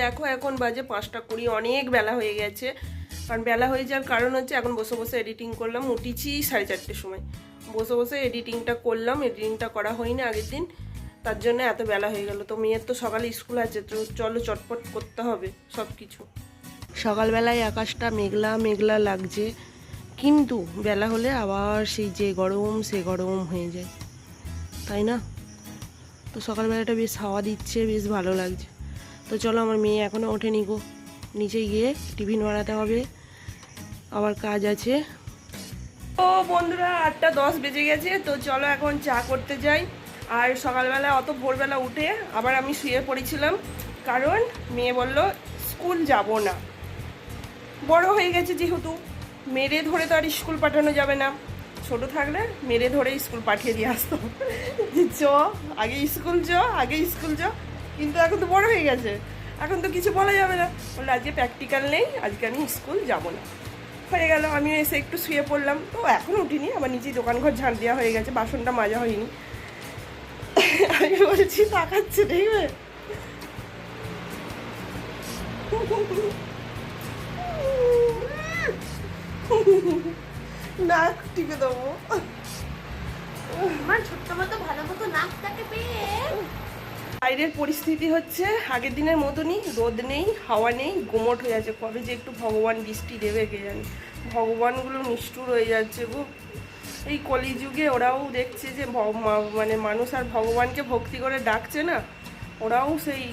দেখো এখন বাজে পাঁচটা কুড়ি, অনেক বেলা হয়ে গেছে। কারণ বেলা হয়ে যাওয়ার কারণ হচ্ছে এখন বসে বসে এডিটিং করলাম, উঠেছি সাড়ে চারটের সময়। বসে বসে এডিটিংটা করলাম এডিটিংটা করা হয়নি আগের দিন। তার জন্য এত বেলা হয়ে গেল। তো মেয়ের তো সকালে স্কুল আছে, তো চলো চটপট করতে হবে সব কিছু সকালবেলায় আকাশটা মেঘলা মেঘলা লাগছে, কিন্তু বেলা হলে আবার সেই যে গরম, সে গরম হয়ে যায়। তাই না? তো সকালবেলাটা বেশ হাওয়া দিচ্ছে, বেশ ভালো লাগছে। তো চলো আমার মেয়ে এখনও ওঠেনি গো। নিচে গিয়ে টিফিন বানাতে হবে। আবার কাজ আছে। ও বন্ধুরা, আটটা দশ বেজে গেছে, তো চলো এখন চা করতে যাই। আর সকালবেলা অত ভোরবেলা উঠে আবার আমি শুয়ে পড়েছিলাম, কারণ মেয়ে বলল, স্কুল যাব না। বড় হয়ে গেছে যেহেতু, মেরে ধরে তো আর স্কুল পাঠানো যাবে না। ছোট থাকলে মেরে ধরে স্কুল পাঠিয়ে দিয়ে আসতো। চ, আগে স্কুল চ, আগে স্কুল চ। কিন্তু এখন তো বড় হয়ে গেছে। এখন তো কিছু বলা যাবে না। বলল, আজকে প্র্যাকটিক্যাল নেই, আজকে আমি স্কুল যাব না। হয়ে গেল আমি এসে একটু শুয়ে পড়লাম। তো এখন উঠিনি আমার নিজেই দোকান ঘর ঝাঁট দেওয়া হয়ে গেছে, বাসনটা মাজা হয়নি। আমি বলছি, তাকাচ্ছে দেখবে? নাক টিপে দেবো। আমার ছোট্ট মতো ভালো মতো নাকটাকে পেয়ে। বাইরের পরিস্থিতি হচ্ছে, আগের দিনের মতনই রোদ নেই, হাওয়া নেই, গোমট হয়ে যাচ্ছে। কবে যে একটু ভগবান বৃষ্টি দেবে কে জানি। ভগবানগুলো নিষ্ঠুর হয়ে যাচ্ছে গো। এই কলিযুগে ওরাও দেখছে যে মানে মানুষ আর ভগবানকে ভক্তি করে ডাকছে না, ওরাও সেই,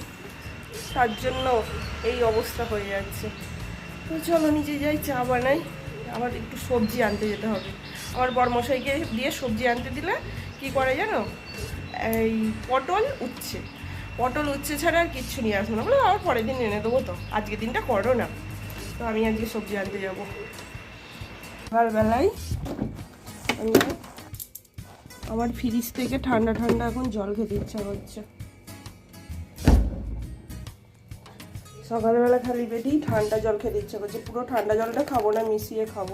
তার জন্য এই অবস্থা হয়ে যাচ্ছে। তো চলো নিজে যাই, চা বানাই। আবার একটু সবজি আনতে যেতে হবে। আমার বরমশাইকে দিয়ে সবজি আনতে দিলে কি করে জানো? এই পটল উচ্ছে। পটল উচ্ছে ছাড়া আর কিচ্ছু নিয়ে আসব না। বলে আবার পরের দিন এনে দেবো তো। আজকের দিনটা করো না। তো আমি আজকে সবজি আনতে যাব। সকালবেলায় আমি আমার ফ্রিজ থেকে ঠান্ডা ঠান্ডা এখন জল খেতে ইচ্ছা হচ্ছে সকালবেলা খালি পেটেই ঠান্ডা জল খেতে ইচ্ছা করছে। পুরো ঠান্ডা জলটা খাব না, মিশিয়ে খাব।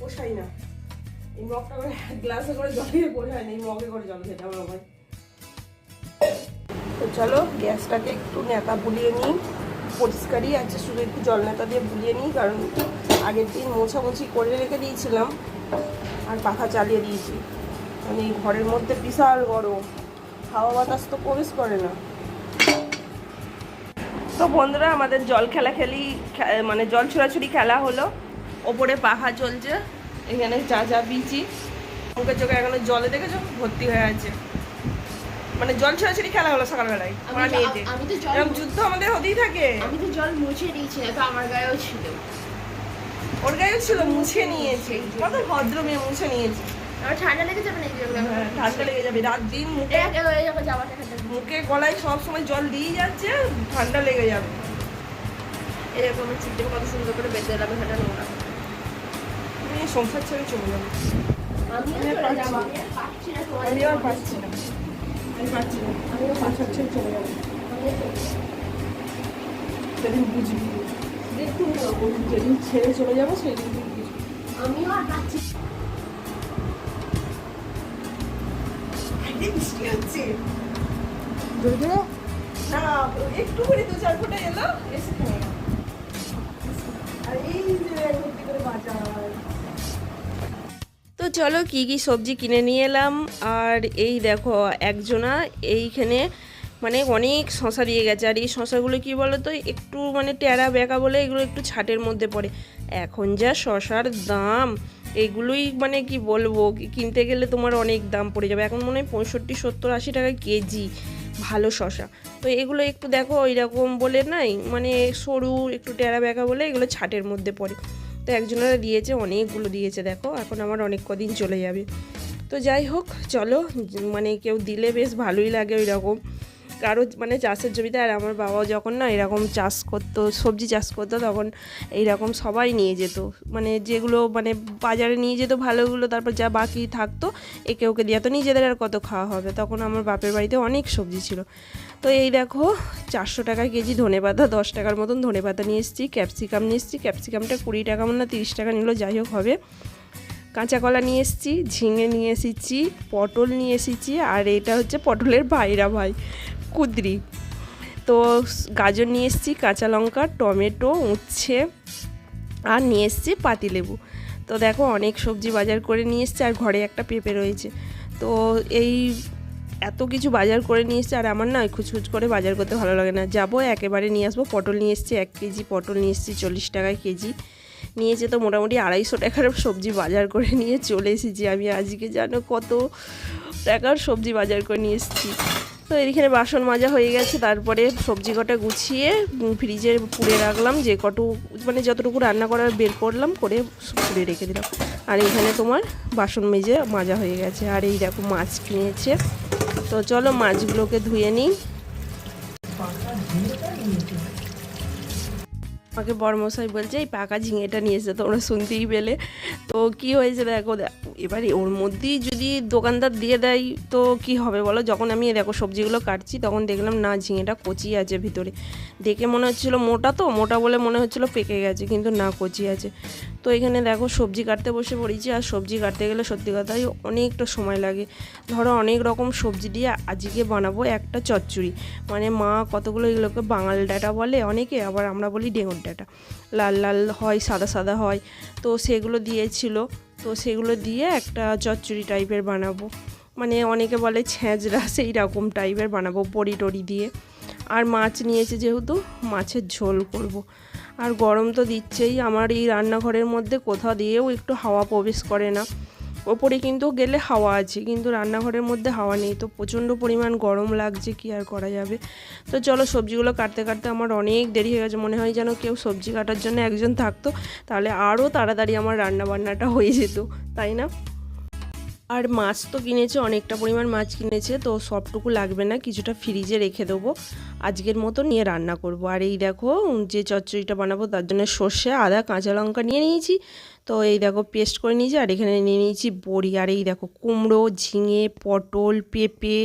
পোষাই না। এই মগটা করে গ্লাসে করে জল দিয়ে পোষায় না, এই মগে করে জল খেতে আমার তো চলো, গ্যাসটাকে একটু নেতা বুলিয়ে নিই। পরিষ্কারই আছে, শুধু একটু জল নেতা দিয়ে বুলিয়ে নিই, কারণ আগের দিন মোছামুছি করে রেখে দিয়েছিলাম আর পাখা চালিয়ে দিয়েছি। মানে ঘরের মধ্যে বিশাল গরম, হাওয়া বাতাস তো প্রবেশ করে না। তো বন্ধুরা, আমাদের জল খেলা খেলি মানে জল ছোড়াছুড়ি খেলা হলো। ওপরে পাখা চলছে। এখানে যা যা বিচি। মুখের চোখে এখনও জলে দেখেছ? ভর্তি হয়ে আছে। মানে জল ছোড়াছুড়ি খেলা হলো সকালবেলায়? মেয়েদের এরকম যুদ্ধ আমাদের হতেই থাকে। আমি তো জল মুছে দিয়েছি না তো আমার গায়েও ছিল। ওর গায়েও ছিল মুছে নিয়েছে। কত ভদ্র মেয়ে মুছে নিয়েছে। আমার ঠান্ডা লেগে যাবে না হ্যাঁ, ঠান্ডা লেগে যাবে। রাত দিন মুখে যাবে মুখে গলায় সব সময় জল দিয়ে যাচ্ছে ঠান্ডা লেগে যাবে। এরকম কত সুন্দর করে বেঁধে দিলাম এখানে নোংরা। তুমি সংসার ছেড়ে চলে যাবে। আমি আর পারছি না। আমি আর পারছি না। আমি পারছি না। আমি আমিও সংসার ছেড়ে চলে যাব। সেদিন বুঝবি দেখুন যেদিন ছেড়ে চলে যাব সেদিন বুঝবি আমিও আর পারছি বৃষ্টি হচ্ছে। না একটু করে দু চার ফোঁটা এলো এসে চলো কি কি সবজি কিনে নিয়ে এলাম। আর এই দেখো একজনা এইখানে মানে অনেক শশা দিয়ে গেছে। আর এই শশাগুলো কি বলো তো একটু মানে টেরা বেঁকা বলে এগুলো একটু ছাটের মধ্যে পড়ে। এখন যা শশার দাম, এগুলোই মানে কি বলব? কিনতে গেলে তোমার অনেক দাম পড়ে যাবে। এখন মনে হয় পঁয়ষট্টি, সত্তর, আশি টাকা কেজি ভালো শশা তো এগুলো একটু দেখো, ওইরকম বলে নাই? মানে সরু, একটু টেরা বেঁকা বলে এগুলো ছাটের মধ্যে পড়ে। তো একজনেরা দিয়েছে, অনেকগুলো দিয়েছে, দেখো। এখন আমার অনেক কদিন চলে যাবে। তো যাই হোক, চলো মানে কেউ দিলে বেশ ভালোই লাগে ওই রকম কারও মানে চাষের জমিতে, আর আমার বাবাও যখন না এরকম চাষ করতো, সবজি চাষ করতো, তখন এইরকম সবাই নিয়ে যেত। মানে যেগুলো মানে বাজারে নিয়ে যেত ভালোগুলো, তারপর যা বাকি থাকতো, একে ওকে দিয়ে। তো নিজেদের আর কত খাওয়া হবে? তখন আমার বাপের বাড়িতে অনেক সবজি ছিল। তো এই দেখো, চারশো টাকা কেজি ধনে পাতা দশ টাকার মতন ধনে পাতা নিয়ে এসেছি, ক্যাপসিকাম নিয়ে এসেছি, ক্যাপসিকামটা কুড়ি টাকা না তিরিশ টাকা নিল, যাই হোক হবে। কাঁচা কলা নিয়ে এসেছি, ঝিঙে নিয়ে এসেছি, পটল নিয়ে এসেছি, আর এটা হচ্ছে পটলের ভাইরা ভাই, কুদ্রি। তো গাজর নিয়ে এসেছি, কাঁচা লঙ্কা, টমেটো, উচ্ছে, আর নিয়ে এসেছি পাতিলেবু। তো দেখো, অনেক সবজি বাজার করে নিয়ে এসছে, আর ঘরে একটা পেঁপে রয়েছে। তো এই এত কিছু বাজার করে নিয়ে এসছে, আর আমার না খুচখুচ করে বাজার করতে ভালো লাগে না। যাব, একেবারে নিয়ে আসব। পটল নিয়ে এসছি, এক কেজি পটল নিয়ে এসছি, চল্লিশ টাকায় কেজি। নিয়েছে তো মোটামুটি আড়াইশো টাকার সবজি বাজার করে নিয়ে চলে এসেছি আমি আজকে, জানো কত টাকার সবজি বাজার করে নিয়ে এসেছি। তো এখানে বাসন মাজা হয়ে গেছে, তারপরে সবজি কটা গুছিয়ে ফ্রিজে পুড়ে রাখলাম, যে কটু মানে যতটুকু রান্না করার বের করলাম, করে পুড়ে রেখে দিলাম। আর এখানে তোমার বাসন মেজে মাজা হয়ে গেছে, আর এই দেখো মাছ কিনেছে। তো চলো মাছগুলোকে ধুয়ে নিই। আমাকে বড়মশাই বলছে, এই পাকা ঝিঙেটা নিয়ে এসে তোমরা শুনতেই পেলে। তো কি হয়েছে দেখো এবারে ওর মধ্যেই যদি দোকানদার দিয়ে দেয়, তো কি হবে বলো? যখন আমি দেখো সবজিগুলো কাটছি, তখন দেখলাম না, ঝিঙেটা কচি আছে ভিতরে। দেখে মনে হচ্ছিল মোটা তো, মোটা বলে মনে হচ্ছিল পেকে গেছে, কিন্তু না কচি আছে। তো এখানে দেখো সবজি কাটতে বসে পড়েছি আর সবজি কাটতে গেলে সত্যি কথাই অনেকটা সময় লাগে। ধরো অনেক রকম সবজি দিয়ে আজকে বানাবো একটা চচ্চড়ি। মানে মা কতগুলো এগুলোকে বাঙাল ডাটা বলে, অনেকে আবার আমরা বলি ডেঙ্গুর ডাটা। লাল লাল হয়, সাদা সাদা হয়। তো সেগুলো দিয়েছিল। তো সেগুলো দিয়ে একটা চচ্চড়ি টাইপের বানাবো। মানে অনেকে বলে ছ্যাঁচড়া সেই রকম টাইপের বানাবো, বড়ি টড়ি দিয়ে। আর মাছ নিয়েছে যেহেতু মাছের ঝোল করব। আর গরম তো দিচ্ছেই, আমার এই রান্নাঘরের মধ্যে কোথাও দিয়েও একটু হাওয়া প্রবেশ করে না। ওপরে কিন্তু গেলে হাওয়া আছে, কিন্তু রান্নাঘরের মধ্যে হাওয়া নেই, তো প্রচণ্ড পরিমাণ গরম লাগছে, কি আর করা যাবে? তো চলো সবজিগুলো কাটতে কাটতে আমার অনেক দেরি হয়ে গেছে, মনে হয় যেন কেউ সবজি কাটার জন্য একজন থাকতো, তাহলে আরও তাড়াতাড়ি আমার রান্না বান্নাটা হয়ে যেত, তাই না? আর মাছ তো কিনেছে, অনেকটা পরিমাণ মাছ কিনেছে, তো সবটুকু লাগবে না, কিছুটা ফ্রিজে রেখে দেবো। আজকের মতো নিয়ে রান্না করব। আর এই দেখো, যে চচ্চড়িটা বানাবো, তার জন্য সর্ষে, আদা, কাঁচা লঙ্কা নিয়ে নিয়েছি। তো এই দেখো পেস্ট করে নিয়েছি, আর এখানে নিয়ে নিয়েছি বড়ি। আর এই দেখো, কুমড়ো, ঝিঙে, পটল, পেঁপে,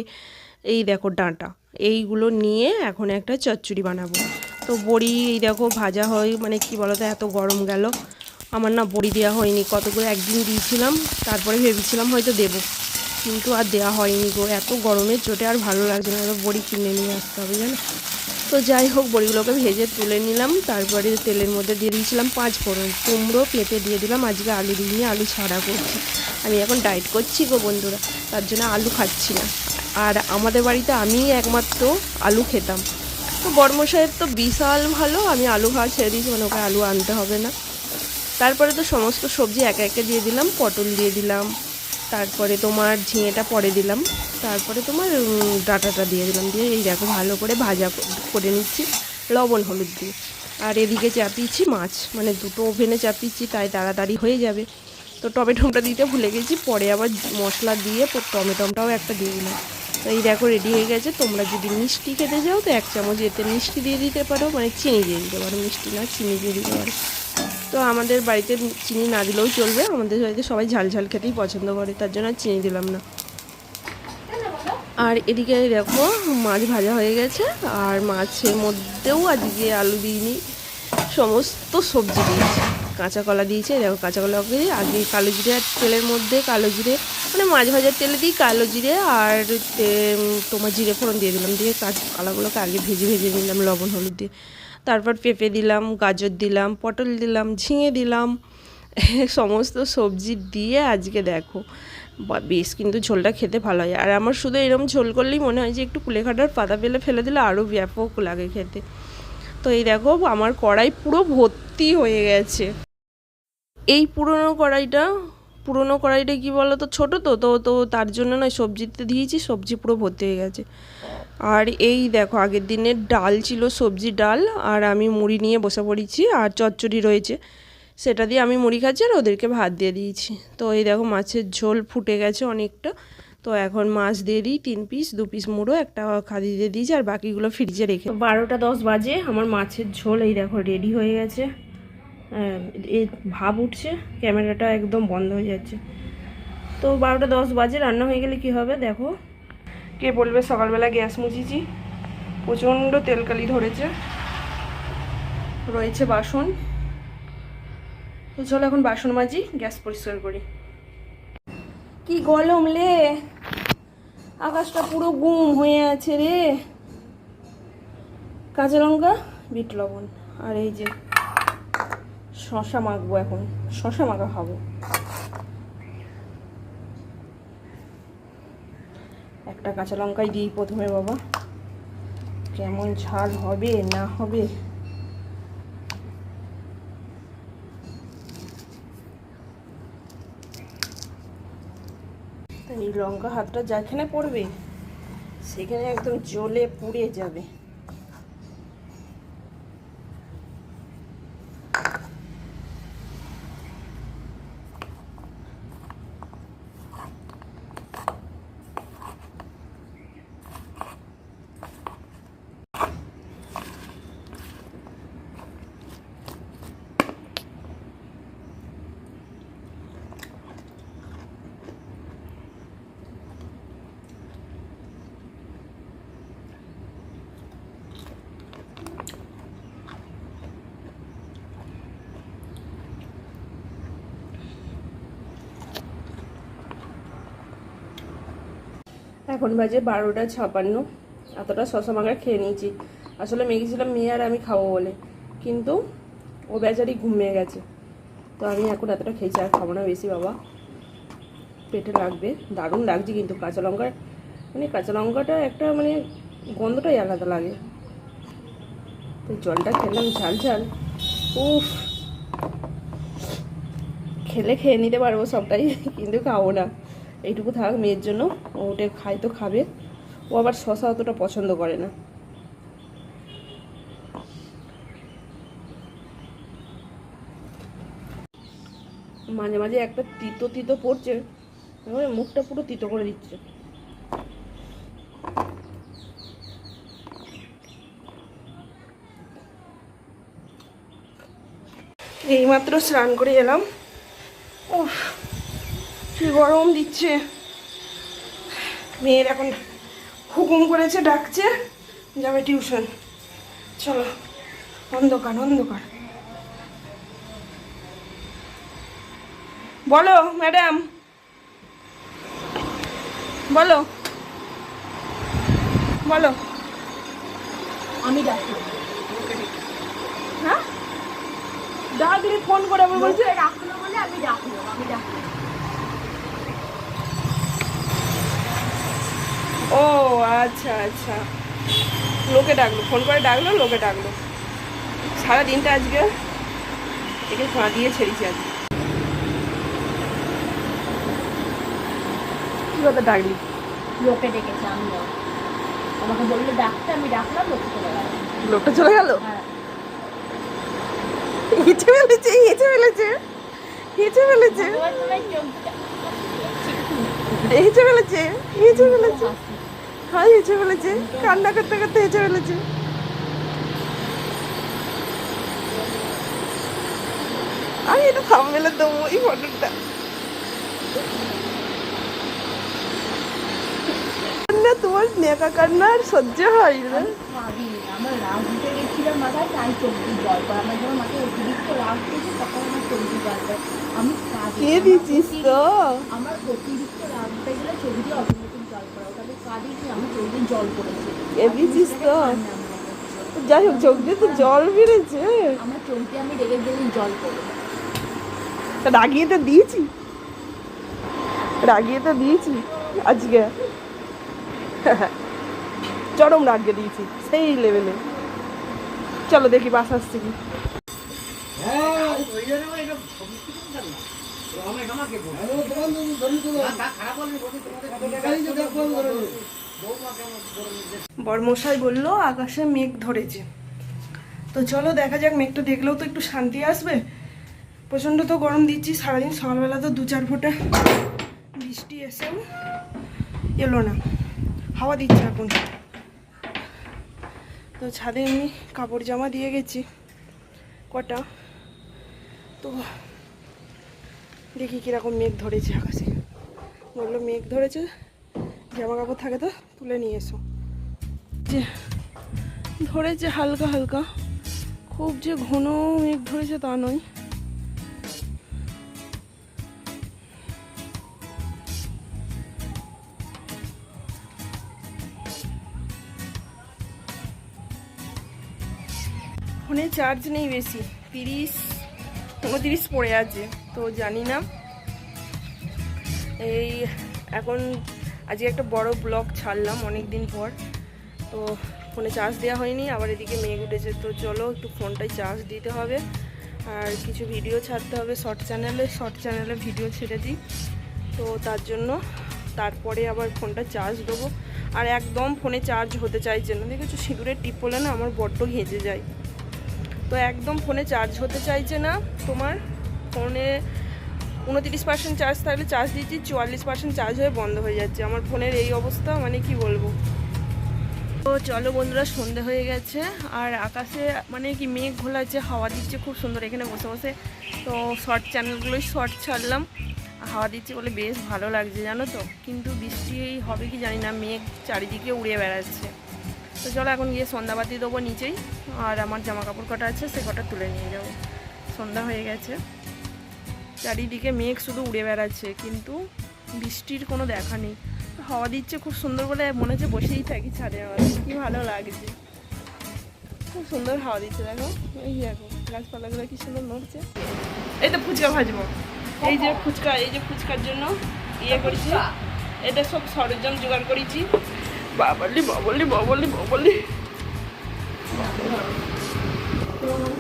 এই দেখো, ডাঁটা। এইগুলো নিয়ে এখন একটা চচ্চড়ি বানাবো। তো বড়ি, এই দেখো, ভাজা হয় মানে কি বলতো, এত গরম গেল। আমার না বড়ি দেওয়া হয়নি কতগুলো একদিন দিয়েছিলাম, তারপরে ভেবেছিলাম হয়তো দেবো। কিন্তু আর দেওয়া হয়নি গো, এত গরমের চোটে আর ভালো লাগছে না, এবার বড়ি কিনে নিয়ে আসতে হবে, জানো? তো যাই হোক, বড়িগুলোকে ভেজে তুলে নিলাম, তারপরে তেলের মধ্যে দিয়ে দিয়েছিলাম পাঁচ ফোড়ন। কুমড়ো পেঁপে দিয়ে দিলাম, আজকে আলু দিইনি, আলু ছাড়া করছি। আমি এখন ডায়েট করছি গো বন্ধুরা, তার জন্য আলু খাচ্ছি না। আর আমাদের বাড়িতে আমিই একমাত্র আলু খেতাম। তো বর্মশাহের তো বিশাল ভালো, আমি আলু খাওয়া ছেড়ে দিয়েছি মানে ওকে আলু আনতে হবে না। তারপরে তো সমস্ত সবজি একে একে দিয়ে দিলাম, পটল দিয়ে দিলাম, তারপরে তোমার ঝিঙেটা পরে দিলাম, তারপরে তোমার ডাঁটাটা দিয়ে দিলাম, দিয়ে এই দেখো ভালো করে ভাজা করে নিচ্ছি, লবণ হলুদ দিয়ে। আর এদিকে চাপিয়েছি মাছ মানে দুটো ওভেনে চাপিয়েছি, তাই তাড়াতাড়ি হয়ে যাবে। তো টমেটোটা দিতে ভুলে গেছি, পরে আবার মশলা দিয়ে টমেটোটাও একটা দিয়ে দিলাম। তো এই দেখো রেডি হয়ে গেছে, তোমরা যদি মিষ্টি খেতে যাও, তো এক চামচ এতে মিষ্টি দিয়ে দিতে পারো মানে চিনি দিয়ে দিতে পারো, মিষ্টি না, চিনি দিয়ে দিতে পারো। তো আমাদের বাড়িতে চিনি না দিলেও চলবে। আমাদের বাড়িতে সবাই ঝাল ঝাল খেতেই পছন্দ করে, তার জন্য চিনি দিলাম না। আর এদিকে দেখো, মাছ ভাজা হয়ে গেছে, আর মাছের মধ্যেও আজকে আলু দিইনি, সমস্ত সবজি দিয়েছি। কাঁচা কলা দিয়েছে, দেখো কাঁচা কলাকে আগে কালো জিরে আর তেলের মধ্যে, কালো জিরে মানে মাছ ভাজার তেলে দিই কালো জিরে আর তোমার জিরে ফোড়ন দিয়ে দিলাম, দিয়ে কাঁচা কলাগুলোকে আগে ভেজে ভেজে নিলাম, লবণ, হলুদ দিয়ে। তারপর পেঁপে দিলাম, গাজর দিলাম, পটল দিলাম, ঝিঙে দিলাম, সমস্ত সবজি দিয়ে আজকে দেখো বেশ কিন্তু ঝোলটা খেতে ভালো হয়। আর আমার শুধু এরকম ঝোল করলেই মনে হয় যে একটু কুলেখাটার পাতা পেলে ফেলে দিলে আরও ব্যাপক লাগে খেতে। তো এই দেখো, আমার কড়াই পুরো ভর্তি হয়ে গেছে। এই পুরনো কড়াইটা পুরনো কড়াইটা কি বলো তো ছোটো তো তো তো তার জন্য না সবজিতে দিয়েছি, সবজি পুরো ভর্তি হয়ে গেছে। আর এই দেখো, আগের দিনের ডাল ছিল, সবজি ডাল, আর আমি মুড়ি নিয়ে বসে পড়েছি, আর চচ্চড়ি রয়েছে। সেটা দিয়ে আমি মুড়ি খাচ্ছি, আর ওদেরকে ভাত দিয়ে দিয়েছি। তো এই দেখো, মাছের ঝোল ফুটে গেছে অনেকটা। তো এখন মাছ দিয়ে দিই, তিন পিস, দু পিস মুড়ো, একটা খাদি দিয়ে দিয়েছি, আর বাকিগুলো ফ্রিজে রেখে বারোটা দশ বাজে, আমার মাছের ঝোল এই দেখো রেডি হয়ে গেছে। ভাব উঠছে, ক্যামেরাটা একদম বন্ধ হয়ে যাচ্ছে। তো বারোটা দশ বাজে, রান্না হয়ে গেলে কি হবে, দেখো। কে বলবে? সকালবেলা গ্যাস মুছিছি। প্রচণ্ড তেলকালি ধরেছে। রয়েছে বাসন। তো চলো এখন বাসন মাজি, গ্যাস পরিষ্কার করি। কি গলম লে! আকাশটা পুরো গুম হয়ে আছে রে। কাঁচা লঙ্কা, বিট লবণ। আর এই যে শশা মাখবো এখন। শশা মাখা খাব। একটা কাঁচা লঙ্কাই দিই প্রথমে, বাবা। কেমন ঝাল হবে, না হবে? এই লঙ্কা হাতটা যেখানে পড়বে, সেখানে একদম জলে পুড়ে যাবে। এখন বাজে বারোটা ছাপান্ন। এতটা শশা মাখা খেয়ে নিয়েছি। আসলে মেগেছিলাম মেয়ে আর আমি খাব বলে। কিন্তু ও বেচারি ঘুমিয়ে গেছে। তো আমি এখন এতটা খেয়েছি, আর খাব না বেশি, বাবা। পেটে লাগবে। দারুণ লাগছে কিন্তু কাঁচা লঙ্কা মানে কাঁচা লঙ্কাটা একটা মানে গন্ধটাই আলাদা লাগে। তো জলটা খেলাম, ঝাল ঝাল। উফ। খেলে খেয়ে নিতে পারব সবটাই, কিন্তু খাব না। এইটুকু থাক, মেয়ের জন্য। ও ওটা খাই তো খাবে। ও আবার শশা অতটা পছন্দ করে না। মাঝে মাঝে একটা তিতো তিতো পড়ছে। মুখটা পুরো তিতো করে দিচ্ছে। এইমাত্র স্নান করে এলাম। কি গরম দিচ্ছে? মেয়ের এখন হুকুম করেছে ডাকছে যাবে টিউশন। চলো অন্ধকার অন্ধকার। বলো ম্যাডাম। বলো। বলো। আমি ডাকি হ্যাঁ? দাদা তুমি ফোন করে বলছে বলছে ডাকলো বলে আমি ডাকলো আমি ডাকলো ও আচ্ছা আচ্ছা। লোকে ডাকলো ফোন করে ডাকলো লোকে ডাকলো। সারা দিনটা আজকে একে দিয়ে ছেড়েছি আজকে। কি কথা ডাকলি? লোকে ডেকেছে আমি আমাকে বলল ডাকতে আমি ডাকলাম লোকে চলে গেল। লোকটা চলে গেল? হ্যাঁ। হেঁচে ফেলেছে হেঁচে ফেলেছে হেঁচে ফেলেছে। হেঁচে ফেলেছে হেঁচে ফেলেছে। হ্যাঁ হেঁচে ফেলেছে। কান্না করতে করতে হেঁচে ফেলেছে। আমি এটা থামবেলে দেবো এই ফটোটা না তোমার নেকা কান্না আর সহ্য হয় না। আমার রাগ উঠে গেছিলাম মাথায় তাই দিয়ে জল পড়ে। আমার যখন মাথায় অতিরিক্ত রাগ উঠেছে তখন আমার দিয়ে জল পড়ে। আমি কে দিচ্ছিস তো? আমার অতিরিক্ত রাগ উঠে গেলে অটোমেটিক তো। যাই হোক চোখ দিয়ে তো জল বেড়েছে আমার চোখ দিয়ে আমি রেগে গেলে জল পড়ে। তা রাগিয়ে তো দিয়েছি? রাগিয়ে তো দিয়েছি আজকে? চরম রাগিয়ে দিয়েছি সেই লেভেলে চলো দেখি বাস আসছে কি। বরমশাই বলল, আকাশে মেঘ ধরেছে। তো চলো দেখা যাক মেঘটা দেখলেও তো একটু শান্তি আসবে। প্রচণ্ড তো গরম দিচ্ছি, সারাদিন সকালবেলা তো দু চার ফোঁটা বৃষ্টি এসেও এলো না। হাওয়া দিচ্ছে এখন। তো ছাদে আমি কাপড় জামা দিয়ে গেছি, কটা। তো দেখি কীরকম মেঘ ধরেছে আকাশে। বলল, মেঘ ধরেছে জামা কাপড় থাকে তো, তুলে নিয়ে এসো। যে ধরেছে হালকা হালকা, খুব যে ঘন মেঘ ধরেছে তা নয়। ফোনে চার্জ নেই বেশি, তিরিশ উনতিরিশ পড়ে আছে। তো জানি না। এই এখন আজকে একটা বড় ব্লগ ছাড়লাম অনেক দিন পর। তো ফোনে চার্জ দেওয়া হয়নি, আবার এদিকে মেঘ উঠেছে। তো চলো একটু ফোনটায় চার্জ দিতে হবে। আর কিছু ভিডিও ছাড়তে হবে শর্ট চ্যানেলে শর্ট চ্যানেলে ভিডিও ছেড়ে দিই। তো তার জন্য তারপরে আবার ফোনটা চার্জ দেবো। আর একদম ফোনে চার্জ হতে চাইছে না। দেখেছ, সিঁদুরের টিপ পড়লে না আমার বড্ড ঘেঁচে যায়। তো একদম ফোনে চার্জ হতে চাইছে না তোমার। ফোনে উনতিরিশ পার্সেন্ট চার্জ থাকলে চার্জ দিচ্ছি চুয়াল্লিশ পার্সেন্ট চার্জ হয়ে বন্ধ হয়ে যাচ্ছে। আমার ফোনের এই অবস্থা মানে কি বলব? তো চলো বন্ধুরা, সন্ধে হয়ে গেছে। আর আকাশে মানে কি মেঘ ঘোলাচ্ছে, হাওয়া দিচ্ছে, খুব সুন্দর এখানে বসে বসে। তো শর্ট চ্যানেলগুলোই শর্ট ছাড়লাম। হাওয়া দিচ্ছে বলে বেশ ভালো লাগছে, জানো তো? কিন্তু বৃষ্টি হবে কি জানি না, মেঘ চারিদিকে উড়ে বেড়াচ্ছে। তো চলো এখন গিয়ে সন্ধ্যাবাতি দেবো নিচেই। আর আমার জামা কাপড় কটা আছে, সে কটা তুলে নিয়ে যাব। সন্ধ্যা হয়ে গেছে। চারিদিকে মেঘ শুধু উড়ে বেড়াচ্ছে, কিন্তু বৃষ্টির কোনো দেখা নেই। হাওয়া দিচ্ছে খুব সুন্দর বলে মনে হচ্ছে বসেই থাকি ছাদে আমার কি ভালো লাগছে। খুব সুন্দর হাওয়া দিচ্ছে, দেখো। এই দেখো, গাছপালাগুলো কি সুন্দর নড়ছে। এই তো ফুচকা ভাজবো। এই যে ফুচকা, এই যে ফুচকার জন্য ইয়ে করেছি। এটা সব সরঞ্জাম জোগাড় করেছি। বাবলি বাবলি বাবলি বাবলি।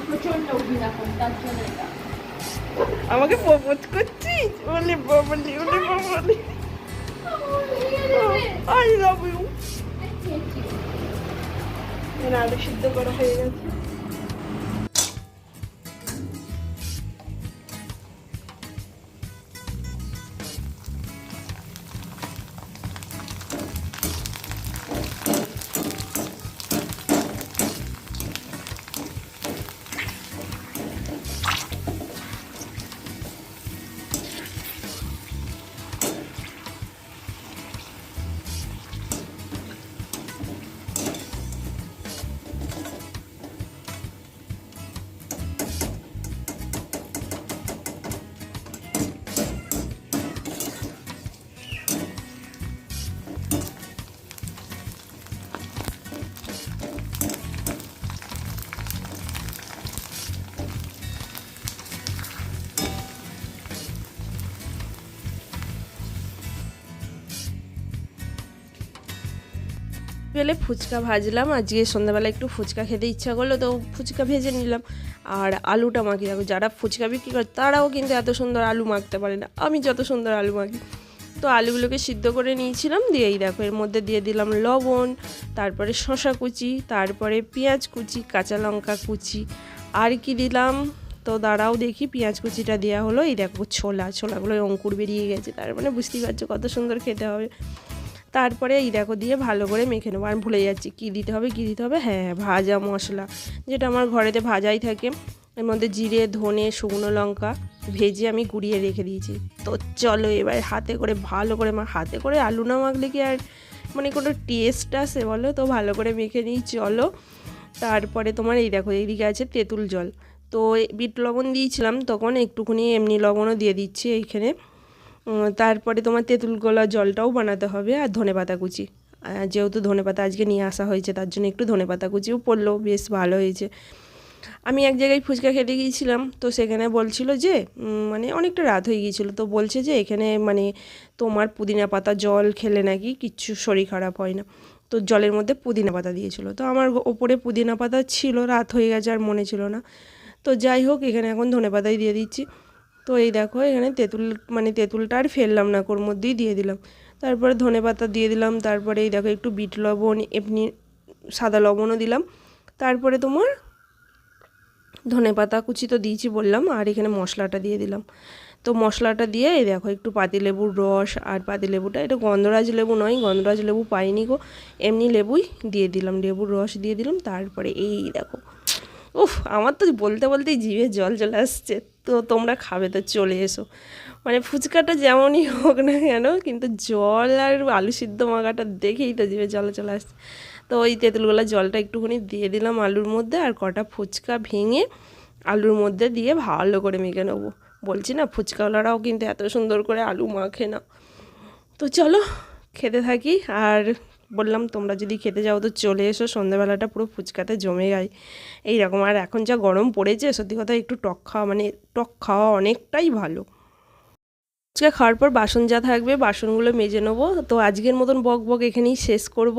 প্রচণ্ড অভিনয় তার জন্য এটা। আমাকে প্রপোজ করছিস? বলি বাবলি বলি বাবলি আই লাভ ইউ আলু সিদ্ধ করা হয়ে গেছে। বেলে ফুচকা ভাজলাম। আজকে সন্ধ্যাবেলা একটু ফুচকা খেতে ইচ্ছা করল, তো ফুচকা ভেজে নিলাম। আর আলুটা মাখি দেখো যারা ফুচকা বিক্রি করে, তারাও কিন্তু এত সুন্দর আলু মাখতে পারে না। আমি যত সুন্দর আলু মাখি। তো আলুগুলোকে সিদ্ধ করে নিয়েছিলাম। দিয়ে এই দেখো, এর মধ্যে দিয়ে দিলাম লবণ, তারপরে শসা কুচি, তারপরে পেঁয়াজ কুচি, কাঁচা লঙ্কা কুচি। আর কি দিলাম? তো দাঁড়াও দেখি, পেঁয়াজ কুচিটা দেওয়া হলো। এই দেখো, ছোলা, ছোলাগুলো অঙ্কুর বেরিয়ে গেছে। তার মানে বুঝতেই পারছ কত সুন্দর খেতে হবে। তারপরে এই দেখো দিয়ে ভালো করে মেখে নেব। আমি ভুলে যাচ্ছি কী দিতে হবে কী দিতে হবে? হ্যাঁ হ্যাঁ, ভাজা মশলা যেটা আমার ঘরেতে ভাজাই থাকে। এর মধ্যে জিরে ধনে শুকনো লঙ্কা ভেজে আমি গুঁড়িয়ে রেখে দিয়েছি। তো চলো এবার হাতে করে ভালো করে মা হাতে করে আলু না মাখলে কি আর মানে কোনো টেস্ট আসে বলো? তো ভালো করে মেখে নিই চলো। তারপরে তোমার এই দেখো এইদিকে আছে তেঁতুল জল। তো বিট লবণ দিয়েছিলাম তখন একটুখানি এমনি লবণও দিয়ে দিচ্ছি এইখানে। তারপরে তোমার তেঁতুল গলা জলটাও বানাতে হবে আর ধনে পাতা কুচি যেহেতু ধনে পাতা আজকে নিয়ে আসা হয়েছে, তার জন্য একটু ধনে পাতা কুচিও পড়ল, বেশ ভালো হয়েছে। আমি এক জায়গায় ফুচকা খেতে গিয়েছিলাম, তো সেখানে বলছিল যে মানে অনেকটা রাত হয়ে গিয়েছিল, তো বলছে যে এখানে মানে তোমার পুদিনা পাতা জল খেলে নাকি কিচ্ছু শরীর খারাপ হয় না। তো জলের মধ্যে পুদিনা পাতা দিয়েছিল। তো আমার ওপরে পুদিনা পাতা ছিল, রাত হয়ে গেছে আর মনে ছিল না। তো যাই হোক, এখানে এখন ধনে পাতাই দিয়ে দিচ্ছি। তো এই দেখো, এখানে তেঁতুল মানে তেঁতুলটা আর ফেললাম না, ওর মধ্যেই দিয়ে দিলাম। তারপরে ধনে পাতা দিয়ে দিলাম, তারপরে এই দেখো একটু বিট লবণ, এমনি সাদা লবণও দিলাম। তারপরে তোমার ধনে পাতা কুচি তো দিয়েছি বললাম, আর এখানে মশলাটা দিয়ে দিলাম। তো মশলাটা দিয়ে এই দেখো, একটু পাতিলেবুর রস আর পাতিলেবুটা, এটা গন্ধরাজ লেবু নয়, গন্ধরাজ লেবু পাইনি গো। এমনি লেবুই দিয়ে দিলাম, লেবুর রস দিয়ে দিলাম, তারপরে এই দেখো উফ, আমার তো বলতে বলতেই জিভে জল চলে আসছে। তো তোমরা খাবে, তো চলে এসো। মানে ফুচকাটা যেমনই হোক না কেন, কিন্তু জল আর আলু সিদ্ধ মাখাটা দেখেই তো জিভে জল চলে আসছে। তো ওই তেঁতুলগুলা জলটা একটুখানি দিয়ে দিলাম আলুর মধ্যে আর কটা ফুচকা ভেঙে আলুর মধ্যে দিয়ে ভালো করে মেখে নেব। বলছি না, ফুচকাওয়ালারাও কিন্তু এত সুন্দর করে আলু মাখে না। তো চলো, খেতে থাকি আর বললাম, তোমরা যদি খেতে যাও তো চলে এসো, সন্ধ্যাবেলাটা পুরো ফুচকাতে জমে যায়। এইরকম। আর এখন যা গরম পড়েছে, সত্যি কথা একটু টক খাওয়া মানে টক খাওয়া অনেকটাই ভালো। ফুচকা খাওয়ার পর বাসন যা থাকবে, বাসনগুলো মেজে নেব। তো আজকের মতন বক বক এখানেই শেষ করব।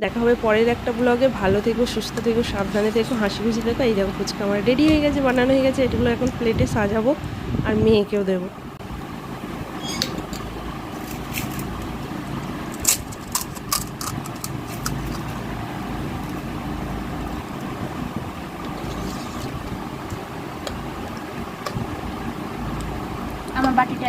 দেখা হবে পরের একটা ব্লগে। ভালো থেকো, সুস্থ থেকো, সাবধানে থেকো, হাসি খুশি থেকো। এই দেখো ফুচকা আমার রেডি হয়ে গেছে, বানানো হয়ে গেছে। এগুলো এখন প্লেটে সাজাবো আর মেয়েকেও দেবো। বাটিটা